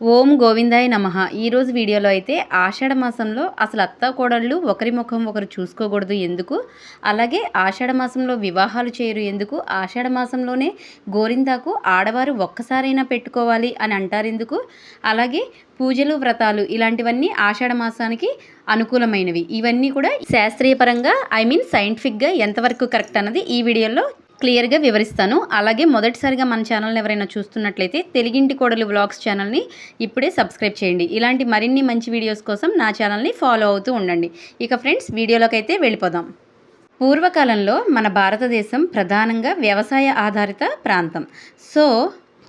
ఓం గోవిందాయ నమ. ఈరోజు వీడియోలో అయితే ఆషాఢ మాసంలో అసలు అత్త కోడళ్ళు ఒకరి ముఖం ఒకరు చూసుకోకూడదు ఎందుకు? అలాగే ఆషాఢ మాసంలో వివాహాలు చేయరు ఎందుకు? ఆషాఢ మాసంలోనే గోరిందాకు ఆడవారు ఒక్కసారైనా పెట్టుకోవాలి అని అంటారు ఎందుకు? అలాగే పూజలు వ్రతాలు ఇలాంటివన్నీ ఆషాఢ మాసానికి అనుకూలమైనవి. ఇవన్నీ కూడా శాస్త్రీయపరంగా ఐ మీన్ సైంటిఫిక్గా ఎంతవరకు కరెక్ట్ అన్నది ఈ వీడియోలో క్లియర్గా వివరిస్తాను. అలాగే మొదటిసారిగా మన ఛానల్ని ఎవరైనా చూస్తున్నట్లయితే తెలుగింటి కోడలు వ్లాగ్స్ ఛానల్ని ఇప్పుడే సబ్స్క్రైబ్ చేయండి. ఇలాంటి మరిన్ని మంచి వీడియోస్ కోసం నా ఛానల్ని ఫాలో అవుతూ ఉండండి. ఇక ఫ్రెండ్స్ వీడియోలోకి అయితే వెళ్ళిపోదాం. పూర్వకాలంలో మన భారతదేశం ప్రధానంగా వ్యవసాయ ఆధారిత ప్రాంతం. సో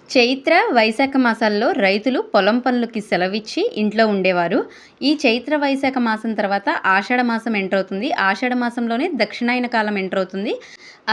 చైత్ర వైశాఖ మాసాల్లో రైతులు పొలం పనులకి సెలవిచ్చి ఇంట్లో ఉండేవారు. ఈ చైత్ర వైశాఖ మాసం తర్వాత ఆషాఢ మాసం ఎంటర్ అవుతుంది. ఆషాఢ మాసంలోనే దక్షిణాయన కాలం ఎంటర్ అవుతుంది.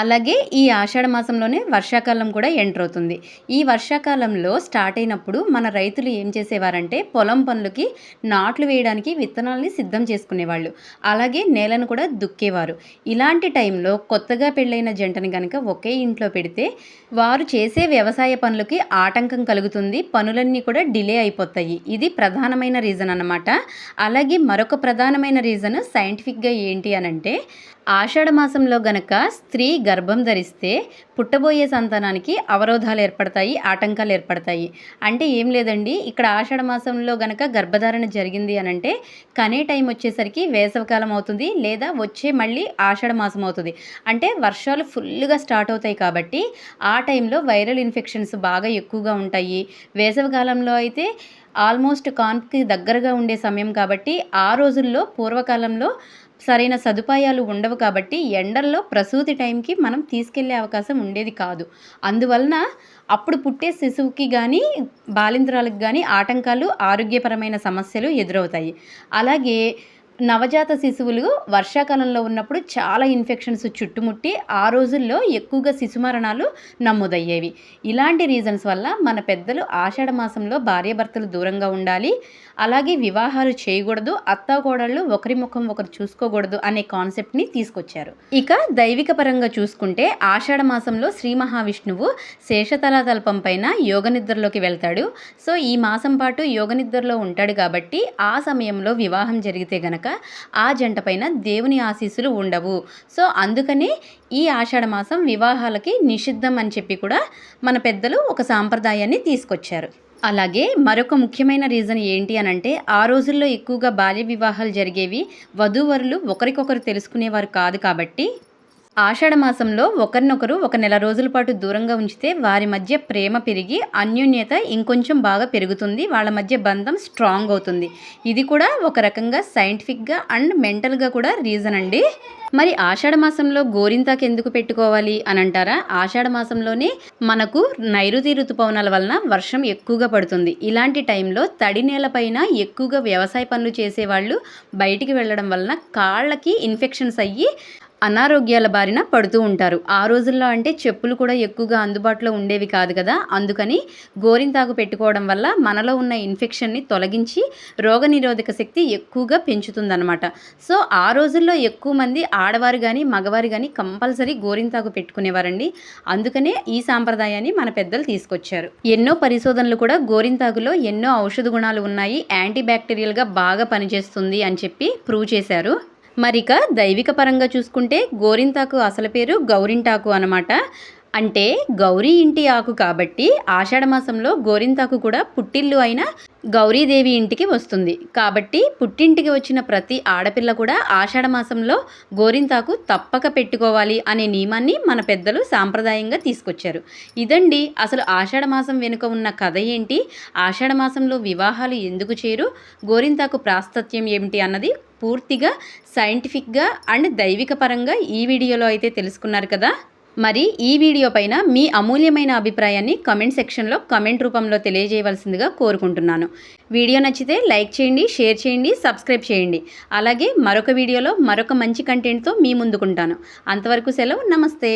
అలాగే ఈ ఆషాఢ మాసంలోనే వర్షాకాలం కూడా ఎంటర్ అవుతుంది. ఈ వర్షాకాలంలో స్టార్ట్ అయినప్పుడు మన రైతులు ఏం చేసేవారంటే పొలం పనులకి నాట్లు వేయడానికి విత్తనాలని సిద్ధం చేసుకునేవాళ్ళు. అలాగే నేలను కూడా దుక్కేవారు. ఇలాంటి టైంలో కొత్తగా పెళ్ళైన జంటని కనుక ఒకే ఇంట్లో పెడితే వారు చేసే వ్యవసాయ పనులకి ఆటంకం కలుగుతుంది పనులన్నీ కూడా డిలే అయిపోతాయి. ఇది ప్రధానమైన రీజన్ అన్నమాట. అలాగే మరొక ప్రధానమైన రీజన్ సైంటిఫిక్గా ఏంటి అనంటే ఆషాఢ మాసంలో గనక స్త్రీ గర్భం ధరిస్తే పుట్టబోయే సంతానానికి అవరోధాలు ఏర్పడతాయి ఆటంకాలు ఏర్పడతాయి. అంటే ఏం లేదండి ఇక్కడ ఆషాఢ మాసంలో గనక గర్భధారణ జరిగింది అని అంటే కనే టైం వచ్చేసరికి వేసవకాలం అవుతుంది లేదా వచ్చే మళ్ళీ ఆషాఢ మాసం అవుతుంది. అంటే వర్షాలు ఫుల్గా స్టార్ట్ అవుతాయి కాబట్టి ఆ టైంలో వైరల్ ఇన్ఫెక్షన్స్ బాగా ఎక్కువగా ఉంటాయి. వేసవికాలంలో అయితే ఆల్మోస్ట్ కాన్కి దగ్గరగా ఉండే సమయం కాబట్టి ఆ రోజుల్లో పూర్వకాలంలో సరైన సదుపాయాలు ఉండవు కాబట్టి ఎండల్లో ప్రసూతి టైంకి మనం తీసుకెళ్ళే అవకాశం ఉండేది కాదు. అందువలన అప్పుడు పుట్టే శిశువుకి కానీ బాలింతరాలకు కానీ ఆటంకాలు ఆరోగ్యపరమైన సమస్యలు ఎదురవుతాయి. అలాగే నవజాత శిశువులు వర్షాకాలంలో ఉన్నప్పుడు చాలా ఇన్ఫెక్షన్స్ చుట్టుముట్టి ఆ రోజుల్లో ఎక్కువగా శిశు మరణాలు నమోదయ్యేవి. ఇలాంటి రీజన్స్ వల్ల మన పెద్దలు ఆషాఢ మాసంలో భార్యాభర్తలు దూరంగా ఉండాలి. అలాగే వివాహాలు చేయకూడదు. అత్తాకోడళ్ళు ఒకరి ముఖం ఒకరు చూసుకోకూడదు అనే కాన్సెప్ట్ని తీసుకొచ్చారు. ఇక దైవిక పరంగా చూసుకుంటే ఆషాఢ మాసంలో శ్రీ మహావిష్ణువు శేషతలాతల్పం పైన యోగ నిద్రలోకి వెళ్తాడు. సో ఈ మాసం పాటు యోగ నిద్రలో ఉంటాడు కాబట్టి ఆ సమయంలో వివాహం జరిగితే గనక ఆ జంట పైన దేవుని ఆశీస్సులు ఉండవు. సో అందుకని ఈ ఆషాఢ మాసం వివాహాలకి నిషిద్ధం అని చెప్పి కూడా మన పెద్దలు ఒక సాంప్రదాయాన్ని తీసుకొచ్చారు. అలాగే మరొక ముఖ్యమైన రీజన్ ఏంటి అని అంటే ఆ రోజుల్లో ఎక్కువగా బాల్య వివాహాలు జరిగేవి వధూవరులు ఒకరికొకరు తెలుసుకునేవారు కాదు కాబట్టి ఆషాఢ మాసంలో ఒకరినొకరు ఒక నెల రోజుల పాటు దూరంగా ఉంచితే వారి మధ్య ప్రేమ పెరిగి అన్యోన్యత ఇంకొంచెం బాగా పెరుగుతుంది వాళ్ళ మధ్య బంధం స్ట్రాంగ్ అవుతుంది. ఇది కూడా ఒక రకంగా సైంటిఫిక్గా అండ్ మెంటల్గా కూడా రీజన్ అండి. మరి ఆషాఢ మాసంలో గోరింతాకు ఎందుకు పెట్టుకోవాలి అని అంటారా? ఆషాఢ మాసంలోనే మనకు నైరుతి ఋతుపవనాల వలన వర్షం ఎక్కువగా పడుతుంది. ఇలాంటి టైంలో తడి నేలపైన ఎక్కువగా వ్యవసాయ పనులు చేసేవాళ్ళు బయటికి వెళ్ళడం వలన కాళ్ళకి ఇన్ఫెక్షన్స్ అయ్యి అనారోగ్యాల బారిన పడుతూ ఉంటారు. ఆ రోజుల్లో అంటే చెప్పులు కూడా ఎక్కువగా అందుబాటులో ఉండేవి కాదు కదా. అందుకని గోరింతాకు పెట్టుకోవడం వల్ల మనలో ఉన్న ఇన్ఫెక్షన్ని తొలగించి రోగనిరోధక శక్తి ఎక్కువగా పెంచుతుందన్నమాట. సో ఆ రోజుల్లో ఎక్కువ మంది ఆడవారు కానీ మగవారు కానీ కంపల్సరీ గోరింతాకు పెట్టుకునేవారండి. అందుకనే ఈ సాంప్రదాయాన్ని మన పెద్దలు తీసుకొచ్చారు. ఎన్నో పరిశోధనలు కూడా గోరింతాకులో ఎన్నో ఔషధ గుణాలు ఉన్నాయి. యాంటీ బ్యాక్టీరియల్గా బాగా పనిచేస్తుంది అని చెప్పి ప్రూవ్ చేశారు. మరిక దైవిక పరంగా చూసుకుంటే గోరింతాకు అసలు పేరు గౌరింటాకు అనమాట అంటే గౌరీ ఇంటి ఆకు కాబట్టి ఆషాఢమాసంలో గోరింతాకు కూడా పుట్టిల్లు అయిన గౌరీదేవి ఇంటికి వస్తుంది. కాబట్టి పుట్టింటికి వచ్చిన ప్రతి ఆడపిల్ల కూడా ఆషాఢ మాసంలో గోరింతాకు తప్పక పెట్టుకోవాలి అనే నియమాన్ని మన పెద్దలు సాంప్రదాయంగా తీసుకొచ్చారు. ఇదండి అసలు ఆషాఢమాసం వెనుక ఉన్న కథ ఏంటి? ఆషాఢ మాసంలో వివాహాలు ఎందుకు చేరు? గోరింతాకు ప్రాస్తత్యం ఏమిటి అన్నది పూర్తిగా సైంటిఫిక్గా అండ్ దైవిక పరంగా ఈ వీడియోలో అయితే తెలుసుకున్నారు కదా. మరి ఈ వీడియో పైన మీ అమూల్యమైన అభిప్రాయాన్ని కమెంట్ సెక్షన్లో కమెంట్ రూపంలో తెలియజేయవలసిందిగా కోరుకుంటున్నాను. వీడియో నచ్చితే లైక్ చేయండి షేర్ చేయండి సబ్స్క్రైబ్ చేయండి. అలాగే మరొక వీడియోలో మరొక మంచి కంటెంట్తో మీ ముందుకుంటాను. అంతవరకు సెలవు నమస్తే.